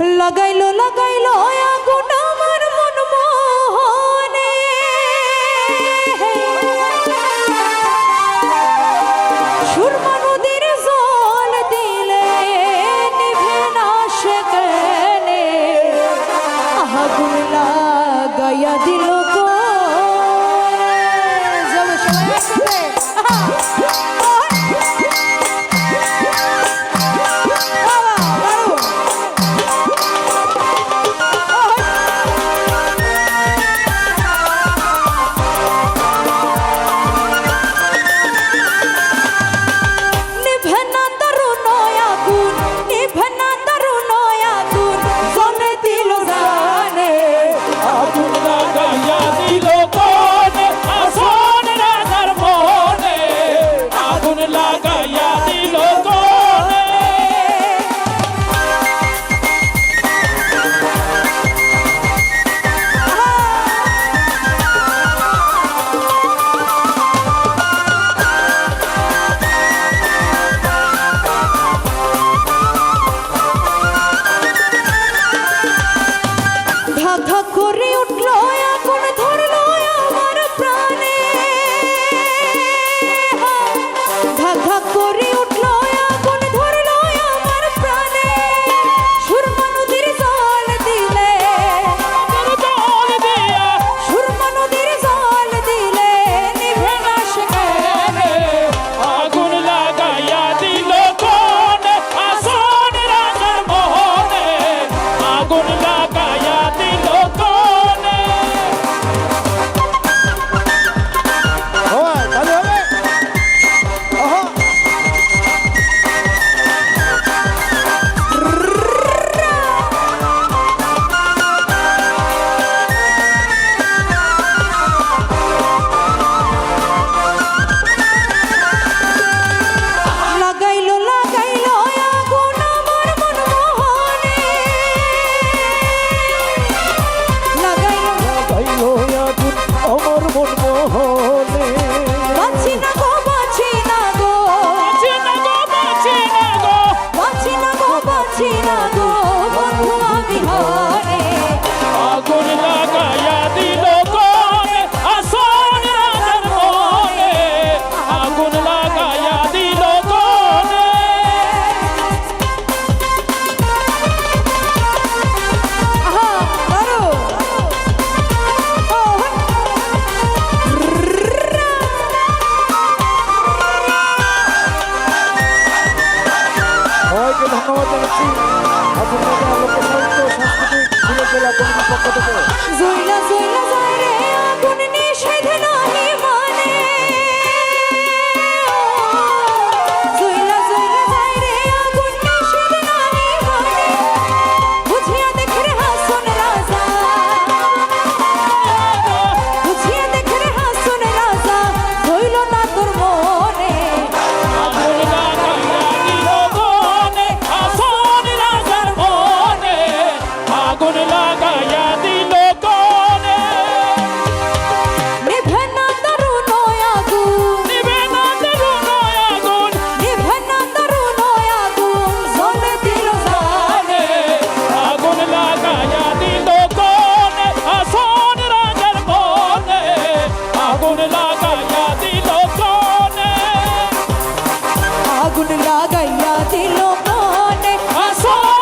লাগাইলো লাগাইলো আগুন আমার মন মোহনে। সুরমা নদীর জল দিলে নিভে না সেখানে আগুন লাগাইয়া দিল Gordon Bob China. কত করে জয়লা জয়লা যায় রে আগুন নিষেধ নাহি মানে। জয়লা জয়লা যায় রে আগুন নিষেধ নাহি মানে। বুঝিয়া দেখ রে হাসন রাজা। বুঝিয়া দেখ রে হাসন রাজা, হইল না তোর মনে, আগুন লাগাইয়া লাগাইয়া দিল মনে আসল